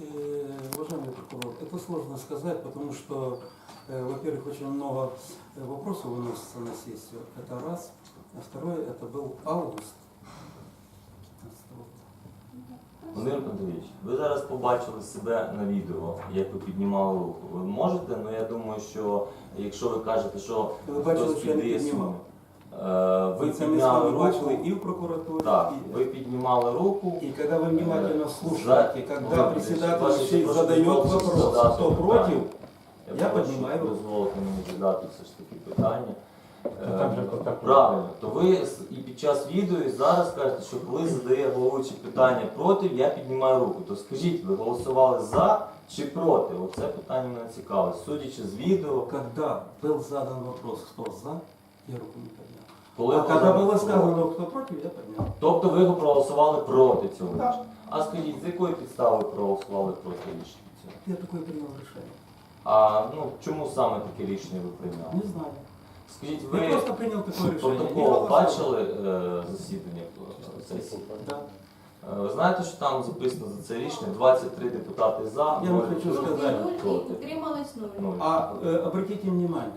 Э, Уважаемый прокурор, это сложно сказать, потому что, э, во-первых, очень много э, вопросов выносится на сессию. Это раз. А второе, это был август. 15 года. Володимир Пантелійович, ви зараз побачили себе на відео, як ви піднімали руку. Ви можете, але я думаю, що якщо ви кажете, що Ви бачили, хтось що я не піддає піднімав? Е, ви Вы це ми з підняли вами бачили руку. и в прокуратуре, Так, и, ви піднімали руку. и когда вы внимательно Э, слушаете, за- когда Володимир председатель Ваше всей прошу задает дозволити вопрос, задати кто питання. против, я прошу піднімаю руку. дозволити мені задати все ж таки питання. Е, там же протокол. Правильно, то ви с- і під час відео, і зараз кажете, що коли задає головуючий питання проти, я піднімаю руку. То скажіть, ви голосували за чи проти? Оце питання мене цікавить. Судячи з відео, когда был задан вопрос, кто за, я руку не поднял. коли а когда ви- было сказано, кто против, я поднял. Тобто ви проголосували проти цього Так. рішення. А скажіть, з якої підстави проголосували проти рішення цього? Я такое принял решение. А ну чому саме таке рішення ви прийняли? Не знаю. Скажіть, Я ви просто принял такое решение. Не протокол голосовал. бачили е, засідання е, сесії? Да. Е, Ви знаєте, що там записано за це рішення 23 депутати за, Я вам ноль хочу проти. сказать. Нуль і утрималось нуль. Нуль. А э, обратите внимание,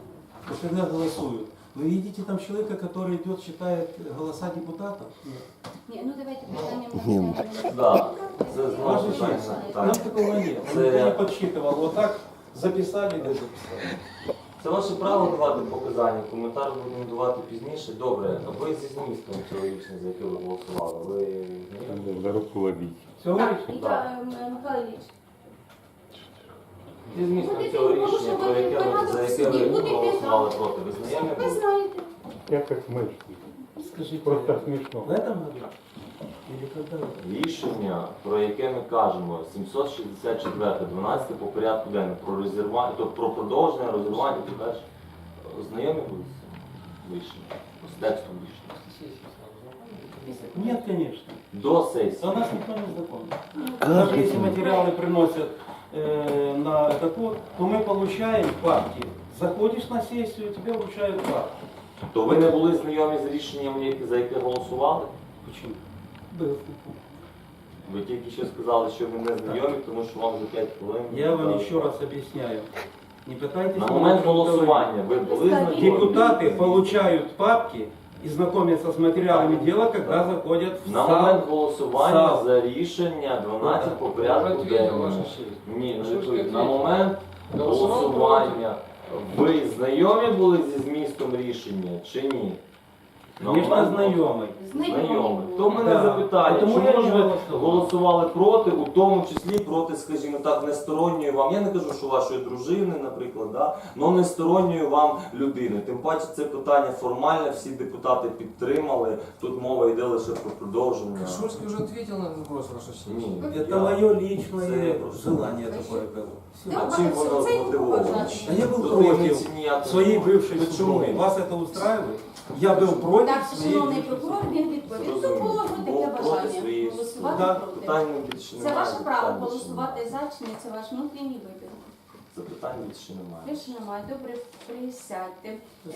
что когда голосуют, вы видите там человека, который идет, считает голоса депутатов? Нет. Ні, ну давайте питання на Да, це знову Ваша питання честь, на нам питання. такого нет. Це- Никто не подсчитывал. Вот так записали, да записали. Це ваше право давати показання, коментар будемо давати пізніше. Добре, ви зі змістом цього рішення, за яке ви голосували, ви знайомі? За руку ловить. Все, Так, говоришь? і змістом цього рішення, про яке ви, за яке ви проголосували проти, ви знайомі ви були? знаєте. Я как мышь. Скажите, Просто смешно. в этом году? Или когда? Рішення, про яке ми кажемо, 764, 12 по порядку денному, про розірвання, тобто про продовження, розірвання, ти кажеш, знайомі були з рішенням, з текстом рішення? Нет, конечно. До сесії. А нас никто не знакомит. Даже если материалы приносят э, на этот вот, то мы получаем папки. Заходишь на сессию, тебе вручают папки. То ви не були знайомі з рішенням, яке- за яке голосували? Почему? Был знаком. Ви тільки що сказали, що ви не знайомі, тому що вам за 5 хвилин. Я вам дали. еще раз объясняю. Не пытайтесь... На меня момент говорить. голосування ви були знайомі? Депутаты получают папки и знакомятся з матеріалами діла, когда заходять в На зал. момент голосування Зал. за рішення 12 по порядку денному. Ні, не. На момент голосування ви знайомі були зі змістом рішення чи ні? На Конечно, момент знакомый. Знайомий. То в мене Да. запитання, Тому чому я ж не ви голосував. голосували проти, у тому числі проти, скажімо так, несторонньої вам, я не кажу, що вашої дружини, наприклад, да? але несторонньої вам людини. Тим паче це питання формальне, всі депутати підтримали, тут мова йде лише про продовження. Шульский уже ответил на этот вопрос, Ваша честь. Ні, Это я- мое Це личное просто- желание такое было. Всё. А чим воно змотивовано? А я был Тут против таємниці ніякої своей немає. бывшей Почему? супруги. Вас это устраивает? Я был против Так, своей шановний прокурор, він відповів. Тут було таке проти бажання своєї голосувати Да. проти. Питань більше Це немає. ваше право більше голосувати за чи ні, це ваш внутрішній вибір. немає. Запитань більше немає. Більше немає, добре, присядьте. Ем,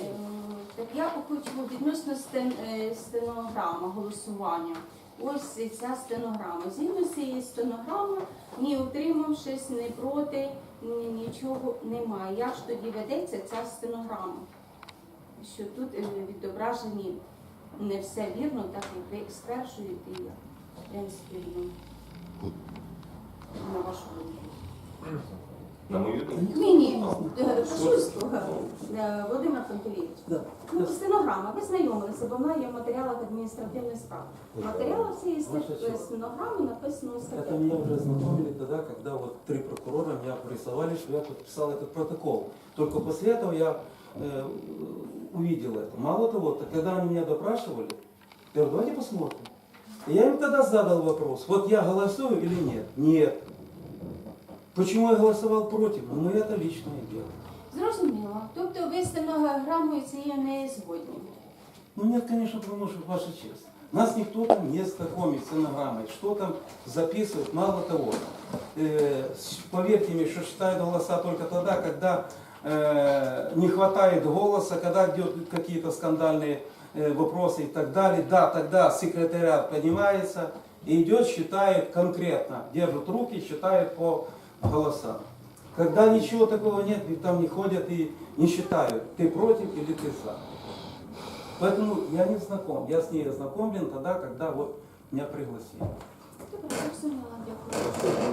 Так я хочу відносно стен, е, стенограми голосування. Ось ця стенограма. Згідно з цієї стенограми, ні утримавшись, ні проти, ні, нічого немає. Як ж тоді ведеться ця стенограма? Що тут е, відображені не все вірно, так як ви стверджуєте, і я, в принципі, ну, на вашу думку. На мою думку. Ні, ні, е, Шульського, е, Володимир Пантелійович. Да. Ну, стенограма, ви знайомилися, бо вона є в матеріалах адміністративних справ. В матеріалах цієї Ваша ст- честь. стенограми написано ось Это таке. меня уже знакомили тогда, когда вот три прокурора меня присылали, что я подписал этот протокол. Только после этого я э, увидел это. Мало того, то когда они меня допрашивали, я говорю, давайте посмотрим. И я им тогда задал вопрос, вот я голосую или нет? Нет. Почему я голосовал против? Ну, это личное дело. Зрозуміло. Тобто ви з стенограмою цією не згодні. Ну нет, конечно, потому что ваша честь. Нас никто там не знакомит с стенограммой. Что там записывают, мало того. э, с- поверьте мне, что считают голоса только тогда, когда э, не хватает голоса, когда идет какие-то скандальные э, вопросы и так далее. Да, тогда секретариат поднимается и идет, считает конкретно, держит руки, считает по голосам. Когда ничего такого нет, и там не ходят и не считают, ты против или ты за. Поэтому я не знаком. Я с ней ознакомлен тогда, когда вот меня пригласили.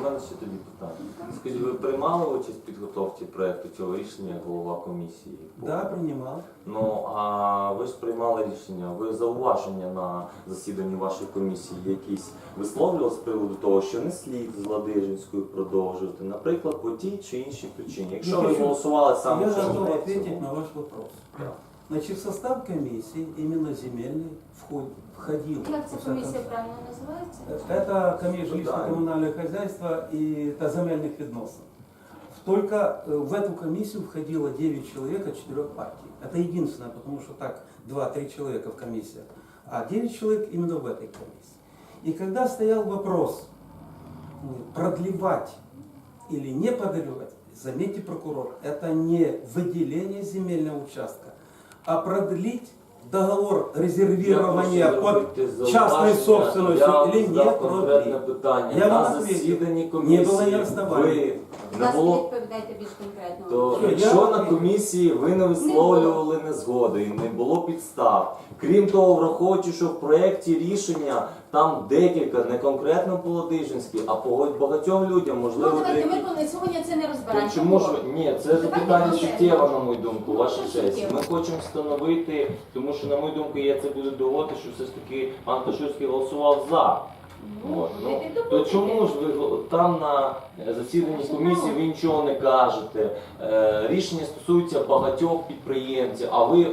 У мене ще тоді питання. Скажіть, ви приймали участь в підготовці проекту цього рішення як голова комісії? Да, принимал. Ну а ви ж приймали рішення, ви зауваження на засіданні вашої комісії якісь висловлювали з приводу того, що не слід з Ладижинською продовжувати, наприклад, по тій чи іншій причині. Якщо ви голосували саме я готов ответить на ваш вопрос. Так. Значит, в состав комиссии, именно земельный, вход- входил. Як ця во всяком комісія правильно називається? Это комиссия Ну, да. жилищно-коммунального хозяйства и это земельных відносин. Только э, в эту комиссию входило 9 человек от 4 партий. Это единственное, потому что так 2-3 человека в комиссиях. А 9 человек именно в этой комиссии. И когда стоял вопрос э, продлевать или не продлевать, заметьте, прокурор, это не выделение земельного участка, а продлить договор резервирования Я прошу под зробити зауваження. частной собственностью Я вам или задав конкретне продлить. питання. Я на вам ответил. засіданні Не комісії я Будь не ласка, було відповідайте більш конкретно. То Що, я якщо на комісії ви не висловлювали незгоди і не було підстав, крім того, враховуючи, що в проєкті рішення там декілька, не конкретно по Ладижинській, а по багатьом людям, Ну, можливо, давайте, деякі. ми сьогодні це не То розбираємо. чому ж ви- ні, це Давайте запитання конкретно. суттєво, на мою думку, Ну, ваша що честь. суттєво? Ми хочемо встановити, тому що, на мою думку, я це буду доводити, що все ж таки пан Ташевський голосував за. Ну, От, ну, то чому ж ви там на е, засіданні комісії ви нічого не кажете? Е, Рішення стосується багатьох підприємців, а ви, е,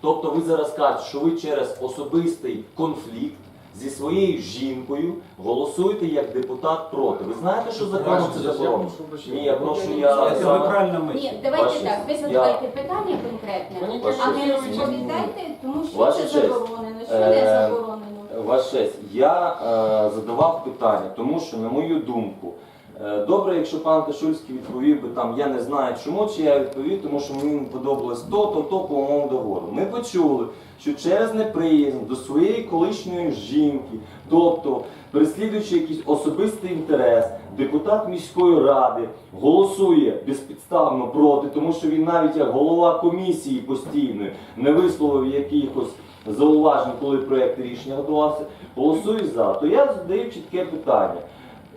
тобто ви зараз кажете, що ви через особистий конфлікт зі своєю жінкою голосуєте як депутат проти. Ви знаєте, що законом це заборонено? Ні, я прошу, я Это вы саме- правильно мыслите. Ні, давайте Ваша так, ви честь, задавайте питання конкретне, Мені Ваша а не честь. розповідайте, тому що Ваша це честь. заборонено, що Е, не заборонено. Ваша честь, я е, задавав питання, тому що, на мою думку, е, добре, якщо пан Кашульський відповів би там, я не знаю чому, чи я відповів, тому що мені не подобалось то, то, то по моєму договору. Ми почули, що через неприязнь до своєї колишньої жінки, тобто переслідуючи якийсь особистий інтерес, депутат міської ради голосує безпідставно проти, тому що він навіть як голова комісії постійної не висловив якихось зауважень, коли проєкт рішення готувався, голосує за, то я задаю чітке питання.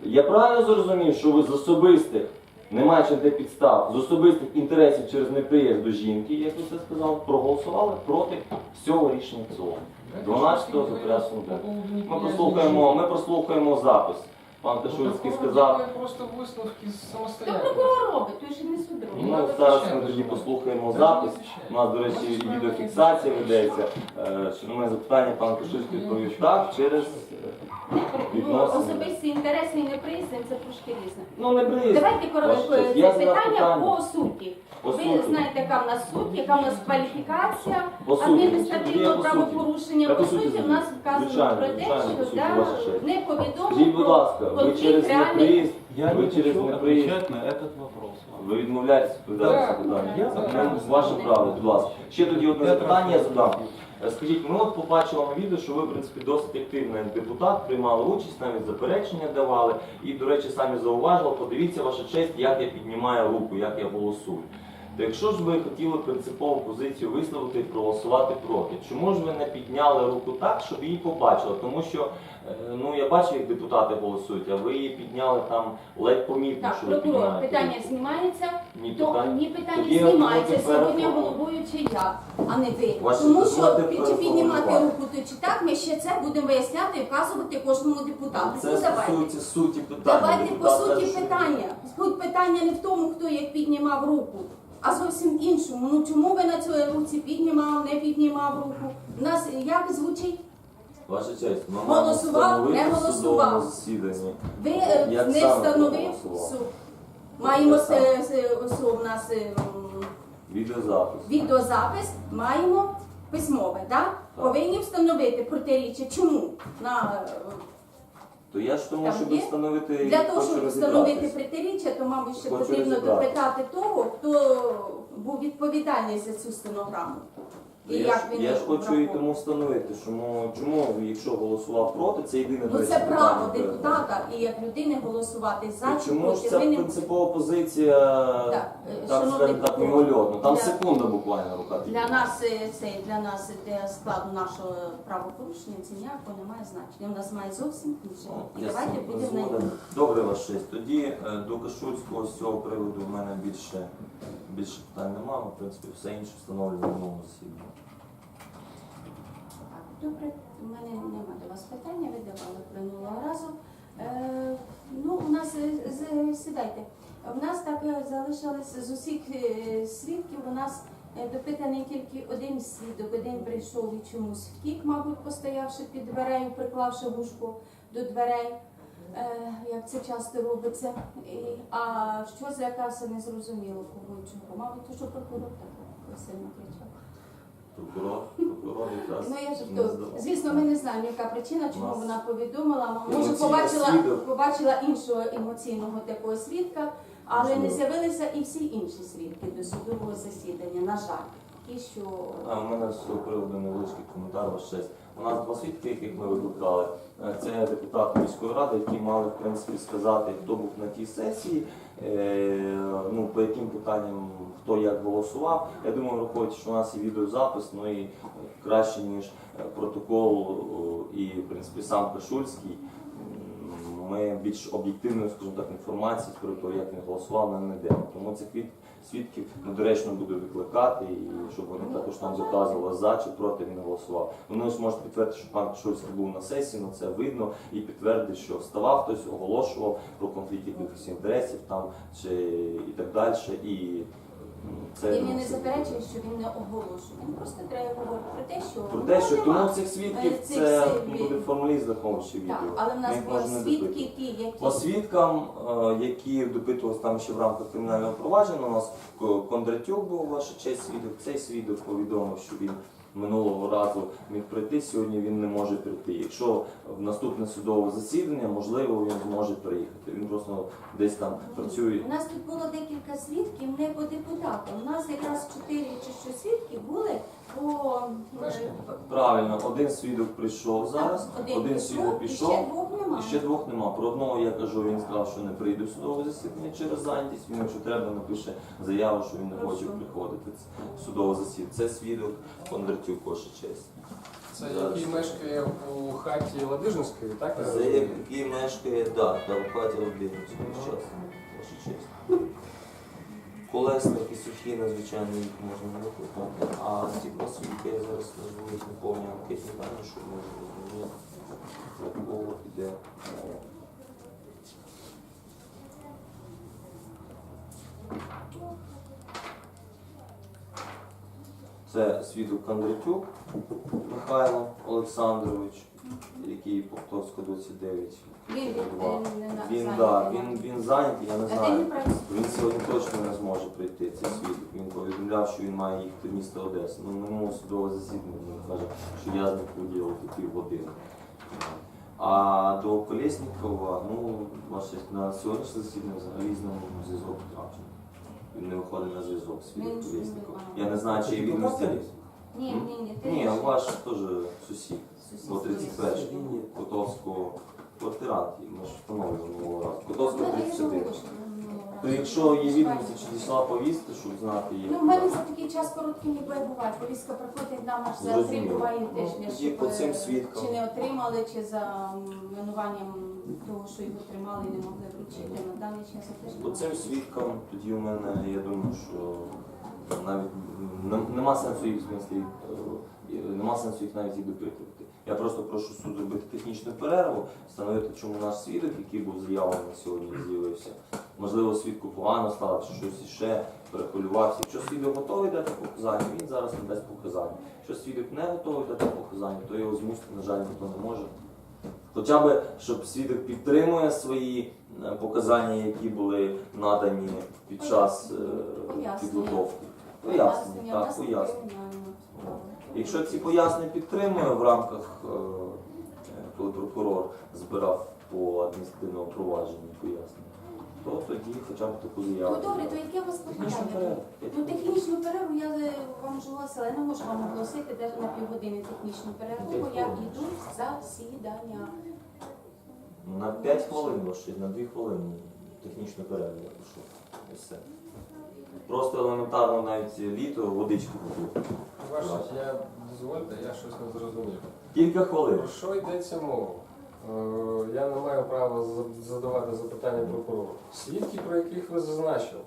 Я правильно зрозумів, що ви з особистих, не маючи де підстав, з особистих інтересів через неприязнь до жінки, як ви це сказали, проголосували проти всього рішення цього. 12-го за. Ми прослухаємо, ми прослухаємо запис. Пан Ташульський сказав. Я просто висновки То самостоятельно. прокурор робить, то ще не суд. Ну, зараз ми тоді послухаємо запис. У нас, до речі, і відеофіксація ведеться. Е, Що на моє запитання пан Кашульський відповів так через е, Ну, відносини. особисті інтереси і неприязнь це трошки різне. Ну не близько. Давайте коротко це я задав питання питання. по суті. По Ви суті. знаєте, яка в нас суть, яка в нас кваліфікація По суті. Є адміністративного по суті. правопорушення. По по суті суті, в нас вказано Звичайно, про те, звичайно, по що суті, да, ваша честь. не Скажіть, повідомлено будь ласка, ви через реальний. неприїзд, Я ви не через хочу неприїзд, отвечать на этот вопрос. ви відмовляєтесь відповідати на питання. Я. Ваше право, будь ласка. Ще тоді одне Я запитання я задам. Скажіть, ми от побачили на відео, що ви, в принципі, досить активно як депутат, приймали участь, навіть заперечення давали. І, до речі, самі зауважили, подивіться ваша честь, як я піднімаю руку, як я голосую. То якщо ж ви хотіли принципову позицію висловити і проголосувати проти, чому ж ви не підняли руку так, щоб її побачили? Тому що е, ну я бачу, як депутати голосують, а ви її підняли там ледь помітно, Так, що ви прокурор, питання руку. знімається. Ні, То питань. ні питання Тоді я знімається буду сьогодні переформувати. головуючий я, а не ви. Ваші Тому що чи піднімати руку, то чи так, ми ще це будемо виясняти і вказувати кожному депутату. Це Ну, давайте. стосується суті питання. Давайте по Депутат суті що- питання. Суть питання не в тому, хто як піднімав руку, а зовсім іншому. Ну чому ви на цій руці піднімав, не піднімав руку? У нас як звучить? Ваша честь, ми Голосував, не голосував. засіданні. Ви е, Як не саме встановив проголосував? суд. Маємо Як с- саме? с- ось у нас е, м, Відеозапис. відеозапис, маємо письмове, да? Так. повинні встановити протиріччя. Чому? На, е, То я ж тому, Там щоб є? встановити Для того, хочу щоб встановити розібратись. протиріччя, то, мабуть, ще Хочу потрібно допитати того, хто був відповідальний за цю стенограму. І я, як ж, він я ж хочу і тому встановити, що ну, чому, якщо голосував проти, це єдине Ну до речі, це право питання, депутата і як людини голосувати за І чи чому ж проти. ця Ви не- принципова позиція, Так, е, так, шановний скажімо так, мимольотно? Там для- секунда буквально рука Для нас е, це для нас для складу нашого правопорушення це ніякого не має значення. У нас має зовсім інше. О, І я давайте цим будемо на згоден. Добре, ваш честь. Тоді е, до Кашульського з цього приводу в мене більше, більше питань немає. В принципі, все інше встановлено в новому засіданні. Так, Добре, у мене немає до вас питання, ви давали минулого разу. Е, ну, у нас е, з- сідайте. У нас так е, залишилось з усіх е, свідків. У нас допитаний тільки один свідок. Один прийшов і чомусь втік, мабуть, постоявши під дверею, приклавши вушко до дверей. Е, як це часто робиться. І, а що за злякався, не зрозуміло кого і чого. Мабуть, то, що прокурор так сильно кричав. Прокурор, прокурор якраз Ну я ж то, здавав. звісно, ми не знаємо, яка причина, чому Нас вона повідомила. Може, емоційний побачила, свідок. побачила іншого емоційного такого свідка, але не Можливо. з'явилися і всі інші свідки до судового засідання. На жаль, ті, що А у мене з цього приводу невеличкий коментар ваш честь. У нас два свідки, яких ми викликали. Е, Це депутати міської ради, які мали в принципі сказати, хто був на тій сесії, е, ну по яким питанням хто як голосував. Я думаю, враховуючи, що у нас є відеозапис, ну і краще ніж е, протокол і в принципі сам Кашульський. Ми більш об'єктивної, скажімо так, інформації про те, як він голосував, не знайдемо. Тому цих від- свідків недоречно буде викликати, і щоб вони також там доказували за чи проти він голосував. Вони ось можуть підтвердити, що пан Шульський був на сесії, на це видно, і підтвердити, що вставав хтось, оголошував про конфлікт якихось інтересів там чи і так далі. І це і він не заперечує, що він не оголошує. Він просто треба говорити про те, що про те, що тому цих свідків Е, цих це свідків. ну, буде формаліст заховуючи відео. Так, але в нас їх були не свідки, допитувати. ті, які По свідкам, е, які допитувалися там ще в рамках кримінального провадження, у нас К- Кондратюк був ваша честь свідок. Цей свідок повідомив, що він минулого разу міг прийти. Сьогодні він не може прийти. Якщо в наступне судове засідання, можливо, він зможе приїхати. Він просто десь там працює. У нас тут було декілька свідків не по депутатам. У нас якраз чотири чи що свідки були по е, Правильно, один свідок прийшов зараз, Так, один, свідок пішов. І ще двох нема. Про одного я кажу, він сказав, що не прийде в судове засідання через зайнятість. Він, якщо треба, напише заяву, що він не хоче приходити в судове засідання. Це свідок Кондратюк, ваша честь. Це який мешкає у хаті Ладижинської, так? Це який мешкає, да, та в хаті Лубінського час, ваша честь. Колесник і сухі, надзвичайно їх можна не викликати. А ті посвідки я зараз назву їх не повні анкетні дані, щоб можна зрозуміти, про кого йде мова. Це свідок Кондратюк Михайло Олександрович, який Повторська 29. Він Він, да, він, він зайнятий, я не знаю. він? Сьогодні точно не зможе прийти, цей свідок. Він повідомляв, що він має їхати в місто Одеса. Ну, минулого судове засідання він каже, що я з них виділив пів години. А до Колєснікова, ну, ваше, на сьогоднішнє засідання взагалі з ним зв'язок втрачений. Він не виходить на зв'язок, свідок Він- Колєснікова. він- Я не знаю, чи є відомості. Ні, ні, ні, ти Ні, ж ваш теж сусід. сусід По 31 сусідів. Котовського квартирант, ми ж разу. Котовського Ну, я 31. оголошую минулого разу. То якщо є відомості, чи дійшла повістка, щоб знати її. Ну, в мене за такий час короткий ніби буває. Повістка приходить нам аж за три Зрозуміло. буває Ну, тижня, тоді щоб по цим е, свідкам. чи не отримали, чи за минуванням того, що його тримали, не могли вручити на даний час. я теж не По цим свідкам тоді у мене, я думаю, що навіть нема сенсу їх в смислі, е, нема сенсу їх навіть і допитувати. Я просто прошу суд зробити технічну перерву, встановити, чому наш свідок, який був заявлений сьогодні, з'явився. Можливо, свідку погано стало, чи щось іще перехвилювався. Якщо свідок готовий дати показання, він зараз не дасть показання. Якщо свідок не готовий дати показання, то його змусити, на жаль, ніхто не може. Хоча б, щоб свідок підтримує свої е, показання, які були надані під час е, підготовки. Пояснення, так, пояснення. Якщо ці пояснення підтримує в рамках, е, коли прокурор збирав по адміністративному провадженню пояснення, то тоді хоча б таку Ну заяву. добре, то яке у вас питання? Ну, технічну перерву я вам оголосила. Я не можу вам оголосити де на півгодини технічну перерву, бо я йду засідання. На 5 хвилин на 2 хвилини технічну перерву я прошу. І все. Просто елементарно навіть літо водичку попити. Ваше, я дозвольте, я щось не зрозумів. Кілька хвилин. Про що йдеться мова? Е, Я не маю права за- задавати запитання прокурору. Свідки, про яких ви зазначили,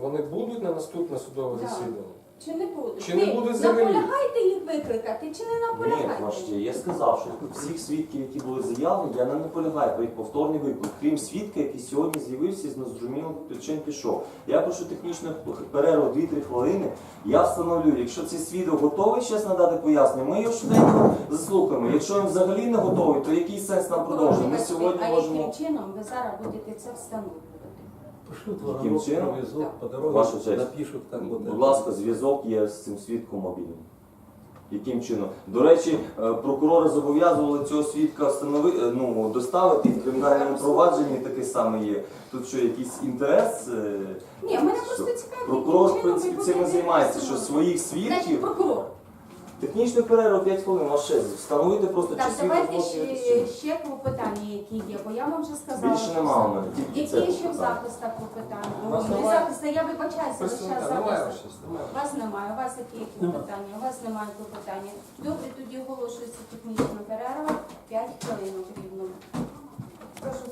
вони будуть на наступне судове засідання? Чи не будуть? Чи не Ви буде взагалі? наполягаєте їх викликати, чи не Ні, наполягаєте? я сказав, що всіх свідків, які були заявлені, я не наполягаю про їх повторний виклик. Крім свідка, який сьогодні з'явився і з незрозумілих причин пішов. Я прошу технічну перерву 2-3 хвилини. Я встановлю, якщо цей свідок готовий зараз надати пояснення, ми його швиденько заслухаємо. Якщо він взагалі не готовий, то який сенс нам продовжувати? Ми сьогодні а можемо. яким чином ви зараз будете це встановлювати? Воронок, чином? провезут по Ваша честь. напишут, как вот Будь ласка, зв'язок є з цим свідком мобільним. Яким чином? До речі, е, прокурори зобов'язували цього свідка встанови, е, ну, доставити і в кримінальному провадженні таке саме є. Тут що, якийсь інтерес? е, Ні, мене що? просто цікавить, Прокурор, в принципі, цим і займається, що своїх Значить, свідків. прокурор. Технічну перерву 5 хвилин, ваш ще встановити просто Так, свідок давайте може ще, бути. ще клопотання, які є, бо я вам вже сказала. Більше що нема у мене, тільки це Які ще в клопотання. клопотання? У вас Ну, не немає? захиста, я вибачаюся, ви Представника немає немає. У вас немає, у вас які клопотання, у вас немає клопотання. Добре, тоді оголошується технічна перерва, 5 хвилин рівно. Прошу